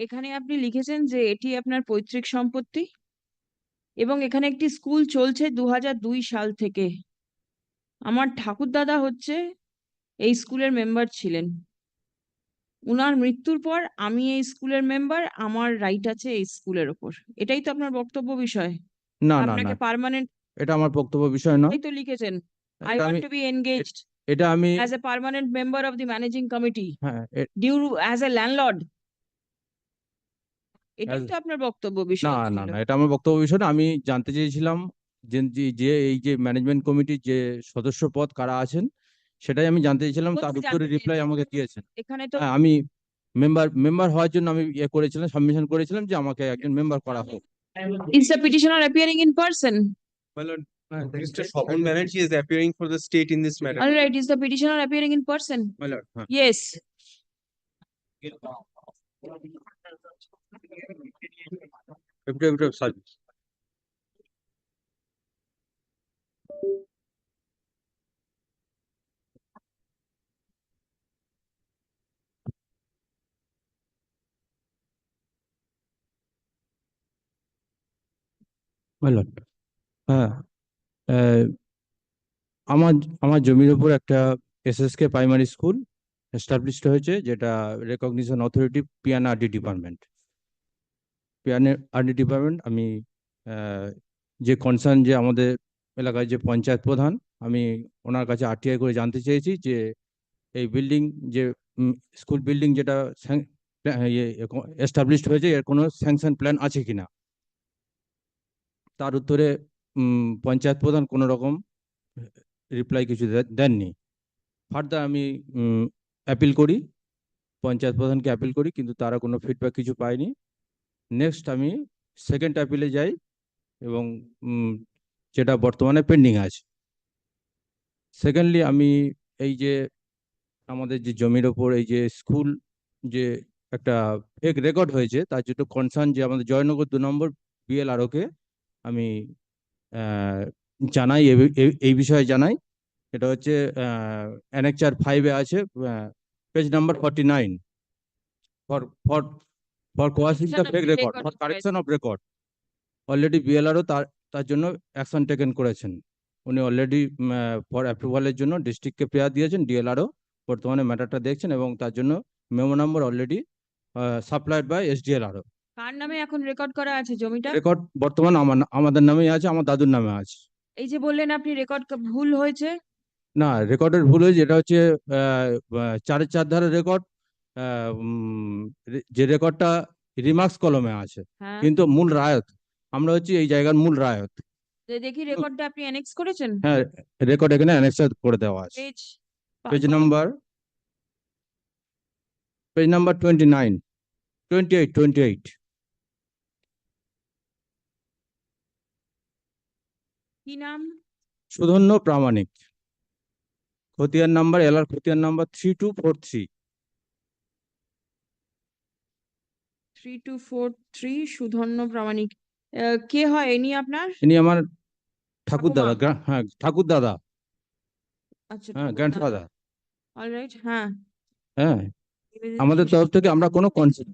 এখানে আপনি লিখেছেন যে এটি আপনার পৈতৃক সম্পত্তি এবং এখানে একটি স্কুল চলছে দু দুই সাল থেকে। আমার ঠাকুরদাদা হচ্ছে এই স্কুলের মেম্বার ছিলেন। উনার মৃত্যুর পর আমি এই স্কুলের মেম্বার আমার রাইট আছে এই স্কুলের ওপর। এটাই তো আপনার বক্তব্য বিষয়। না আপনাকে পার্মানেন্ট এটা আমার বক্তব্য বিষয় নয়। তো লিখেছেন। আই এটা ওয়ান্ট আমি টু বি এনগেজড এটা আমি as a permanent member of the managing committee হ্যাঁ a- due as a landlord এটাই তো আপনার বক্তব্য বিষয় না না না এটা আমার বক্তব্য বিষয় না আমি জানতে চেয়েছিলাম যে যে- এই যে ম্যানেজমেন্ট কমিটির যে সদস্য পদ কারা আছেন সেটাই আমি জানতে চেয়েছিলাম তার উত্তরে রিপ্লাই আমাকে দিয়েছেন এখানে তো হ্যাঁ আমি মেম্বার মেম্বার হওয়ার জন্য আমি ইয়ে করেছিলাম সাবমিশন করেছিলাম যে আমাকে একজন মেম্বার করা হোক is the petitioner appearing in person? My lord, uh, Mr. Shobhan Banerjee is appearing for the state in this matter. All right, is the petitioner appearing in person? My lord, huh. Yes. Affidavit service. My হ্যাঁ আহ, আমার আমার জমির উপর একটা SSK primary school established হয়েছে যেটা recognition authority PNRD department PNRD department আমি যে কনসার্ন যে আমাদের এলাকায় যে পঞ্চায়েত প্রধান, আমি ওনার কাছে আরটিআই করে জানতে চেয়েছি যে এই বিল্ডিং যে স্কুল বিল্ডিং যেটা এস্টাবলিশড হয়েছে, এর কোনো স্যাংশন প্ল্যান আছে কি না তার উত্তরে পঞ্চায়েত প্রধান কোনো রকম রিপ্লাই কিছু দেননি। ফার্দার আমি অ্যাপিল করি, পঞ্চায়েত প্রধানকে অ্যাপিল করি, কিন্তু তারা কোনো ফিডব্যাক কিছু পায়নি। নেক্সট আমি সেকেন্ড অ্যাপিলে যাই এবং যেটা বর্তমানে পেন্ডিং আছে। সেকেন্ডলি আমি এই যে আমাদের যে জমির ওপর এই যে স্কুল যে একটা ফেক রেকর্ড হয়েছে, তার জন্য কনসার্ন যে আমাদের জয়নগর দু নম্বর বিএলআরওকে আমি জানাই এই বিষয়ে জানাই। এটা হচ্ছে অ্যানেকচার ফাইভে আছে page number forty nine for for for quashing the Correction of fake the record record for is correction of record already BLRO তার তার জন্য অ্যাকশন টেকেন করেছেন। উনি অলরেডি ফর অ্যাপ্রুভালের জন্য ডিস্ট্রিক্টকে প্রেয়ার দিয়েছেন ডিএলআরও বর্তমানে ম্যাটারটা দেখছেন এবং তার জন্য memo number already supplied by SDLRO কার নামে এখন রেকর্ড করা আছে জমিটা? রেকর্ড বর্তমান আমার আমাদের নামেই আছে আমার দাদুর নামে আছে। এই যে বললেন আপনি রেকর্ড ভুল হয়েছে। না রেকর্ডের ভুল হয়েছে এটা হচ্ছে চারের চার ধারের রেকর্ড যে রেকর্ডটা রিমার্কস কলমে আছে হ্যাঁ। কিন্তু মূল রায়ত আমরা হচ্ছে এই জায়গার মূল রায়ত। দেখি রেকর্ডটা আপনি অ্যানেক্স করেছেন? হ্যাঁ রেকর্ড এখানে অ্যানেক্সার করে দেওয়া আছে। Page page number page number twenty nine twenty eight twenty eight কি নাম? সুধন্য প্রামাণিক। খতিয়ান নাম্বার এলআর খতিয়ান number three two four three three two four three Sudhanya Pramanik কে হয়? ইনি আপনার? ইনি আমার ঠাকুর দাদা হ্যাঁ ঠাকুর দাদা। আচ্ছা হ্যাঁ গ্র্যান্ডফাদার অলরাইট হ্যাঁ। হ্যাঁ আমাদের তরফ থেকে আমরা কোনো কনসেপ্ট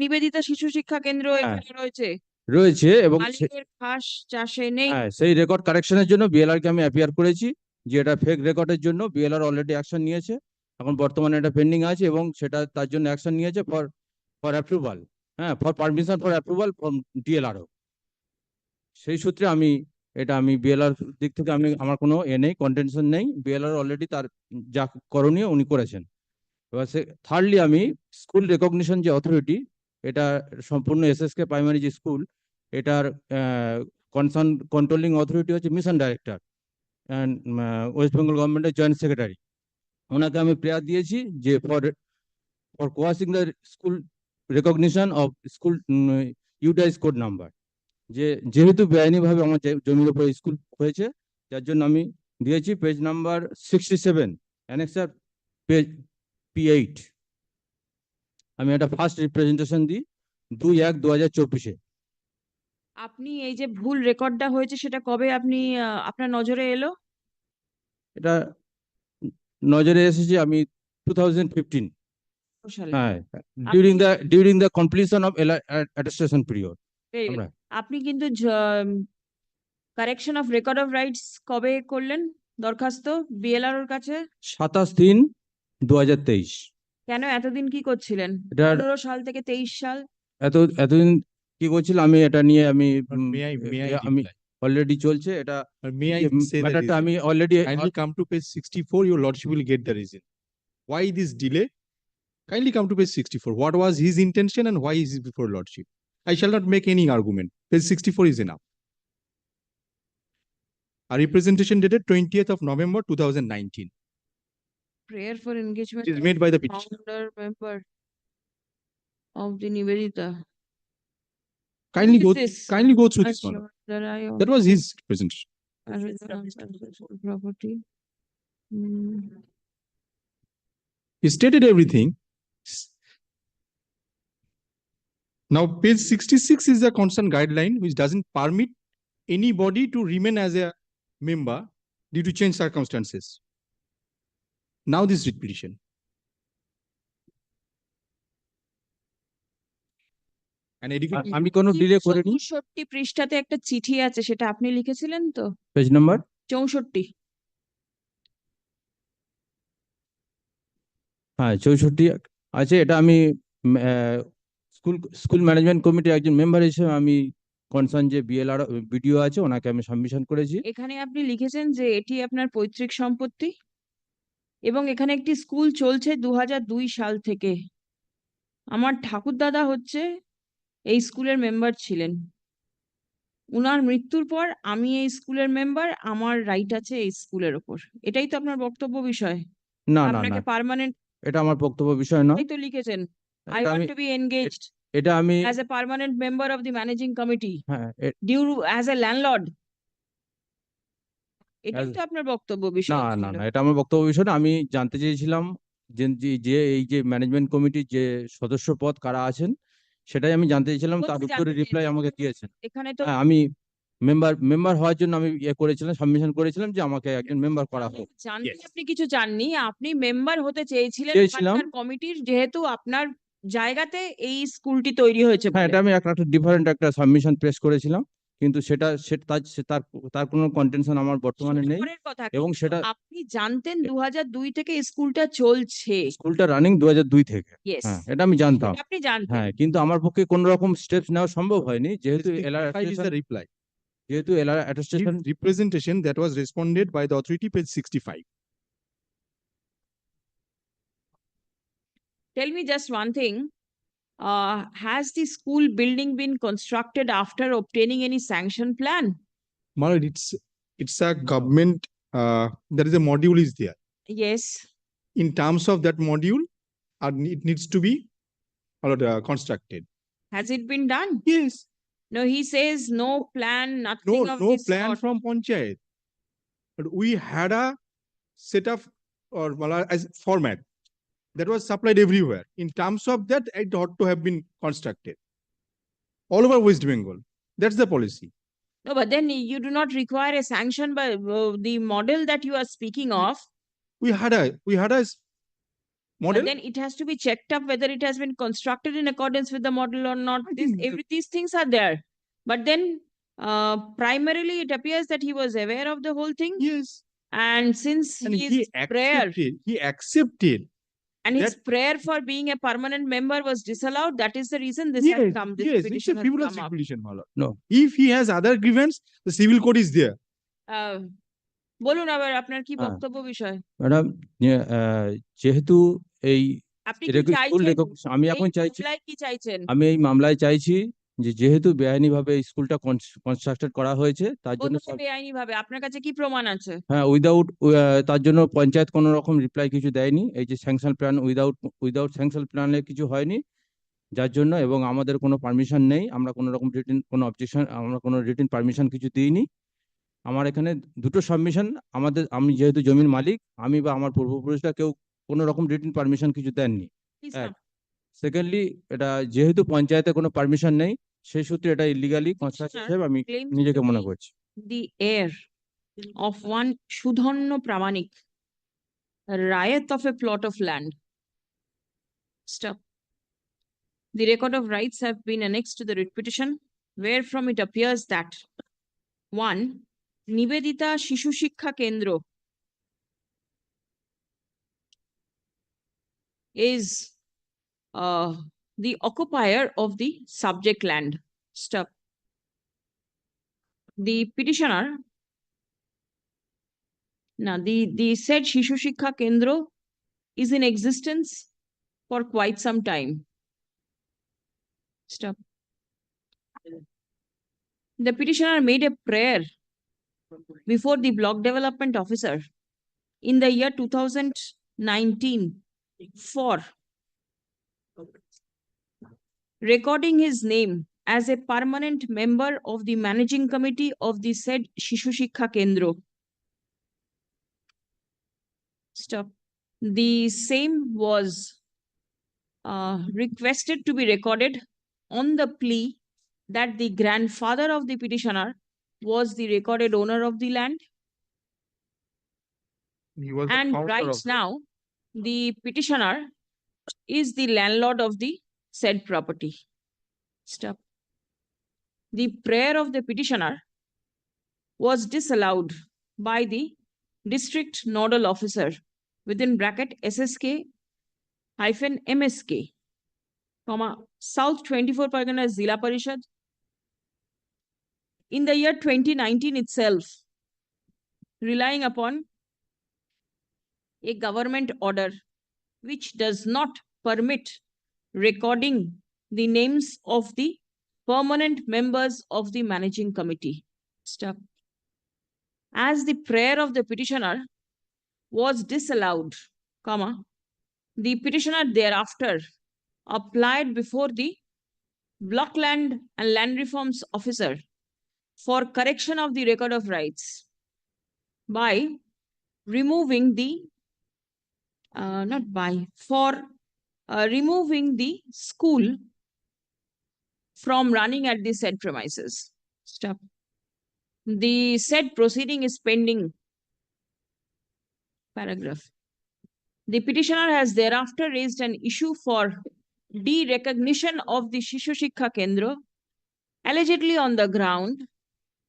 নিবেদিতা শিশু শিক্ষা কেন্দ্র হ্যাঁ। এখানে রয়েছে। রয়েছে এবং সে- মালিকের খাস চাষে নেই। হ্যাঁ সেই রেকর্ড কারেকশনের জন্য বিএলআর কে আমি অ্যাপিয়ার করেছি যে এটা ফেক রেকর্ডের জন্য বিএলআর অলরেডি অ্যাকশন নিয়েছে। এখন বর্তমানে এটা পেন্ডিং আছে এবং সেটা তার জন্য অ্যাকশন নিয়েছে ফর ফর অ্যাপ্রুভাল হ্যাঁ for permission for approval from DLRO সেই সূত্রে আমি, এটা আমি বিএলআর দিক থেকে আমি, আমার কোনো এ নেই কন্টেনশন নেই। বিএলআর অলরেডি তার যা করণীয় উনি করেছেন। এবার সে থার্ডলি আমি স্কুল রেকগনিশন যে অথরিটি এটা সম্পূর্ণ এসএসকে প্রাইমারি যে স্কুল এটার কনসার্ন কন্ট্রোলিং অথরিটি হচ্ছে mission director and West Bengal গভর্নমেন্টের জয়েন্ট সেক্রেটারি ওনাকে আমি প্রেয়ার দিয়েছি যে for for quashing the school recognition of school UDISE code number যে যেহেতু বেআইনিভাবে আমার জমির উপরে স্কুল হয়েছে যার জন্য আমি দিয়েছি page number sixty seven annexure page P eight আমি একটা ফার্স্ট রিপ্রেজেন্টেশন দিই দুই এক দু হাজার চব্বিশে। আপনি এই যে ভুল রেকর্ডটা হয়েছে সেটা কবে আপনি আপনার নজরে এলো? এটা নজরে এসেছে আমি টু থাউজেন্ড ফিফটিন সালে হ্যাঁ during the during the completion of attestation period. আমরা। আপনি কিন্তু correction of record of rights কবে করলেন? দরখাস্ত বিএলআর ওর কাছে? সাতাশ তিন দু হাজার তেইশ। কেন? এতদিন কি করছিলেন? পনেরো সাল থেকে তেইশ সাল? এত এতদিন কি করছিল? আমি এটা নিয়ে আমি আমি অলরেডি চলছে। এটা ম্যাটারটা আমি already Kindly come to page sixty-four, your lordship will get the reason. Why this delay? Kindly come to page 64. What was his intention and why is he before lordship? I shall not make any argument. Page 64 is enough. A representation dated 20th of November 2019. Prayer for engagement is made by the petitioner. founder member of the Nivedita. Kindly go, this? kindly go through this one. That, that was his presentation. Property. Mm. He stated everything Now, page sixty-six is a constant guideline which doesn't permit anybody to remain as a member due to change circumstances. Now this writ petition. And education, আমি কোনো delay করিনি চৌষট্টি পৃষ্ঠাতে একটা চিঠি আছে সেটা আপনি লিখেছিলেন তো পেজ নাম্বার চৌষট্টি হ্যাঁ চৌষট্টি আছে এটা আমি স্কুল স্কুল ম্যানেজমেন্ট কমিটির একজন মেম্বার হিসেবে আমি কনসার্ন যে বিএলআর বিডিও আছে ওনাকে আমি সাবমিশন করেছি। এখানে আপনি লিখেছেন যে এটি আপনার পৈতৃক সম্পত্তি এবং এখানে একটি স্কুল চলছে দু সাল থেকে। আমার ঠাকুরদাদা হচ্ছে এই স্কুলের মেম্বার ছিলেন। উনার মৃত্যুর পর আমি এই স্কুলের মেম্বার আমার রাইট আছে এই স্কুলের ওপর। এটাই তো আপনার বক্তব্য বিষয়? না না না। আপনাকে পার্মানেন্ট এটা আমার বক্তব্য বিষয় নয় তো লিখেছেন আই এটা ওয়ান্ট আমি টু বি এনগেজড এটা আমি as a permanent member of the managing committee হ্যাঁ a- due as a landlord এটাই As- তো আপনার বক্তব্য বিষয় না না ছিল। না এটা আমার বক্তব্য বিষয় না আমি জানতে চেয়েছিলাম যে যে- যে এই যে ম্যানেজমেন্ট কমিটির যে সদস্য পদ কারা আছেন সেটাই আমি জানতে চেয়েছিলাম তার উত্তরে রিপ্লাই? আমাকে দিয়েছেন এখানে তো হ্যাঁ আমি মেম্বার মেম্বার হওয়ার জন্য আমি ইয়ে করেছিলাম সাবমিশন করেছিলাম যে আমাকে একজন মেম্বার করা হোক। জানতে আপনি কিছু চাননি আপনি মেম্বার হতে চেয়েছিলেন চেয়েছিলাম। কমিটির যেহেতু আপনার জায়গাতে এই স্কুলটি তৈরি হয়েছে হ্যাঁ এটা আমি একটা একটা ডিফারেন্ট একটা সাবমিশন প্রেস করেছিলাম। কিন্তু সেটা তার তার কোনো কন্টেনশন আমার বর্তমানে নেই। কথা এবং সেটা আপনি জানতেন দু দুই থেকে স্কুলটা চলছে। স্কুলটা রানিং দু হাজার দুই থেকে। হ্যাঁ এটা আমি জানতাম। আপনি জানতেন। হ্যাঁ কিন্তু আমার পক্ষে কোনো রকম স্টেপস নেওয়া সম্ভব হয়নি। যেহেতু এলার যেহেতু এলার attestation His Representation that was responded by the authority, page sixty-five. Tell me just one thing. Uh, has the school building been constructed after obtaining any sanction plan? Malad, it's, it's a government, uh, there is a module is there. Yes. In terms of that module, uh, it needs to be uh, constructed. Has it been done? Yes. No, he says no plan, nothing No, of no this plan sort. from Panchayat. But we had a set of, or Malad, as format that was supplied everywhere. In terms of that, it ought to have been constructed. All over West Bengal. That's the policy. No, but then you do not require a sanction by uh, the model that you are speaking of. We had a, we had a s- But model. then it has to be checked up whether it has been constructed in accordance with the model or not. I This, every, these things are there. But then uh, primarily it appears that he was aware of the whole thing. Yes. And since And his he prayer accepted, he accepted. and his prayer for being a permanent member was disallowed, that is the reason this has come, this yes, it's a has frivolous come up. petition. No. If he has other grievance, the civil code is there. আহ, বলুন আবার আপনার কি হ্যাঁ। বক্তব্য বিষয়? Madam যেহেতু এই আমি এখন চাইছি কি চাইছেন? আমি এই মামলায় চাইছি যে যেহেতু বেআইনিভাবে এই স্কুলটা কনস্ট্রাক্টেড করা হয়েছে তার জন্য বেআইনি ভাবে? আপনার কাছে কি প্রমাণ আছে? হ্যাঁ উইদাউট তার জন্য পঞ্চায়েত কোনো রকম রিপ্লাই কিছু দেয়নি এই যে sanction plan without without sanction প্ল্যানে কিছু হয়নি যার জন্য এবং আমাদের কোনো পারমিশন নেই আমরা কোনো রকম রিটিন কোনো অবজেকশন আমরা কোনো রিটেন পারমিশন কিছু দিইনি আমার এখানে দুটো সাবমিশন আমাদের আমি যেহেতু জমির মালিক আমি বা আমার পূর্বপুরুষরা কেউ কোনো রকম রিটার্ন পারমিশন কিছু দেননি। সেকেন্ডলি এটা যেহেতু পঞ্চায়েতে কোনো পারমিশন নেই সেই সূত্রে এটা ইলিগালি কনস্ট্রাকশন হিসেবে আমি নিজেকে মনে করছি। The heir of one Sudhanya Pramanik raiyat of a plot of land stop the record of rights have been annexed to the writ petition where from it appears that one Nivedita Shishu Shiksha Kendra is uh, the occupier of the subject land. Stop. The petitioner, now the, the said Shishu Shikha Kendro is in existence for quite some time. Stop. The petitioner made a prayer before the block development officer in the year two thousand nineteen for recording his name as a permanent member of the managing committee of the said Shishu Shikha Kendro. Stop. The same was uh, requested to be recorded on the plea that the grandfather of the petitioner was the recorded owner of the land He was the and founder right of- now the petitioner is the landlord of the said property. Stop. The prayer of the petitioner was disallowed by the district nodal officer within bracket SSK hyphen MSK, comma, South twenty-four Pargana Zila Parishad. In the year twenty nineteen itself, relying upon a government order which does not permit recording the names of the permanent members of the managing committee. Stop. As the prayer of the petitioner was disallowed, comma, the petitioner thereafter applied before the block land and land reforms officer for correction of the record of rights by removing the uh, not by for uh, removing the school from running at the said premises. Stop. The said proceeding is pending. Paragraph. The petitioner has thereafter raised an issue for de-recognition of the Shishu Shikha Kendra allegedly on the ground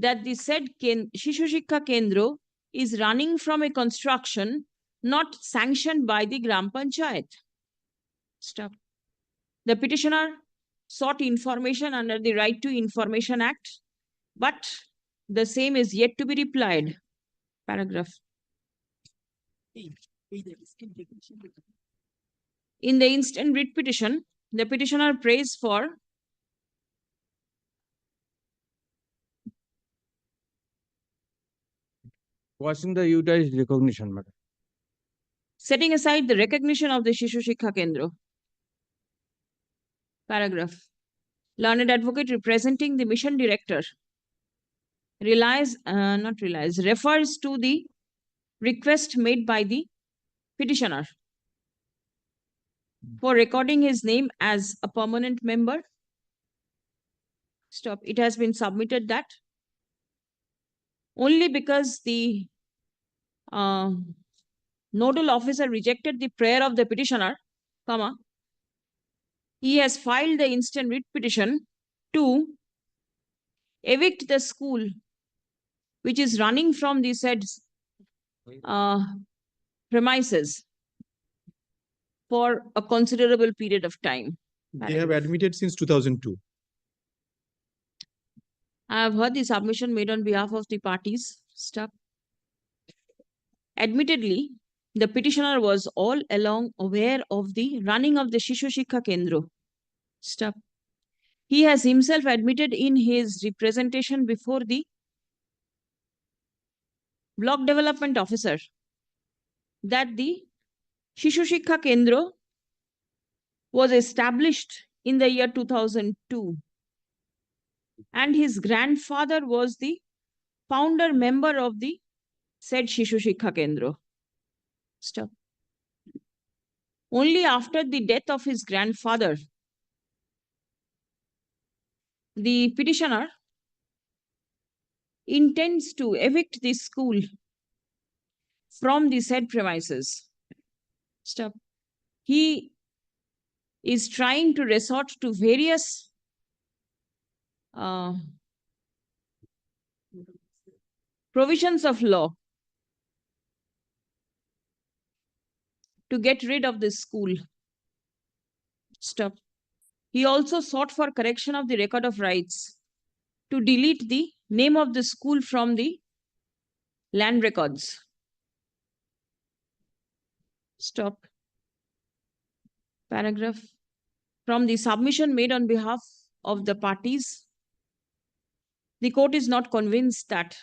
that the said Ken- Shishu Shikha Kendra is running from a construction not sanctioned by the Gram Panchayat. Stop. The petitioner sought information under the Right to Information Act, but the same is yet to be replied. Paragraph. In the instant writ petition, the petitioner prays for Quashing the utilized recognition, madam. setting aside the recognition of the Shishu Shikha Kendra. Paragraph. Learned advocate representing the mission director relies, uh, not relies, refers to the request made by the petitioner for recording his name as a permanent member. Stop. It has been submitted that only because the um, nodal officer rejected the prayer of the petitioner, comma, he has filed the instant writ petition to evict the school which is running from the said uh, premises for a considerable period of time. They have admitted since two thousand two. I have heard the submission made on behalf of the parties. Stop. Admittedly, the petitioner was all along aware of the running of the Shishu Shikha Kendra. Stop. He has himself admitted in his representation before the block development officer that the Shishu Shikha Kendra was established in the year two thousand two and his grandfather was the founder member of the said Shishu Shikha Kendra. Stop. Only after the death of his grandfather, the petitioner intends to evict the school from the said premises. Stop. He is trying to resort to various uh, provisions of law to get rid of this school. Stop. He also sought for correction of the record of rights to delete the name of the school from the land records. Stop. Paragraph. From the submission made on behalf of the parties, the court is not convinced that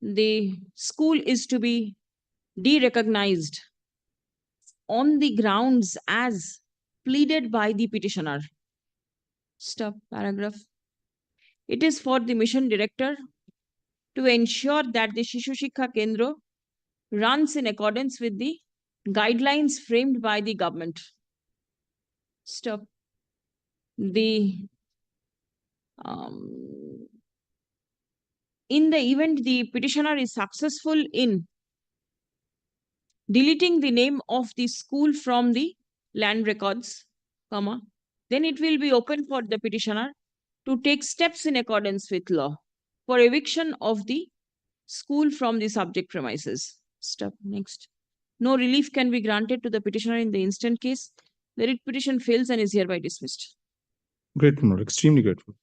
the school is to be de-recognized on the grounds as pleaded by the petitioner. Stop paragraph. It is for the mission director to ensure that the Shishu Shikha Kendra runs in accordance with the guidelines framed by the government. Stop. The um, in the event the petitioner is successful in deleting the name of the school from the land records, comma, then it will be open for the petitioner to take steps in accordance with law for eviction of the school from the subject premises. Step next. No relief can be granted to the petitioner in the instant case. The writ petition fails and is hereby dismissed. Grateful, extremely grateful.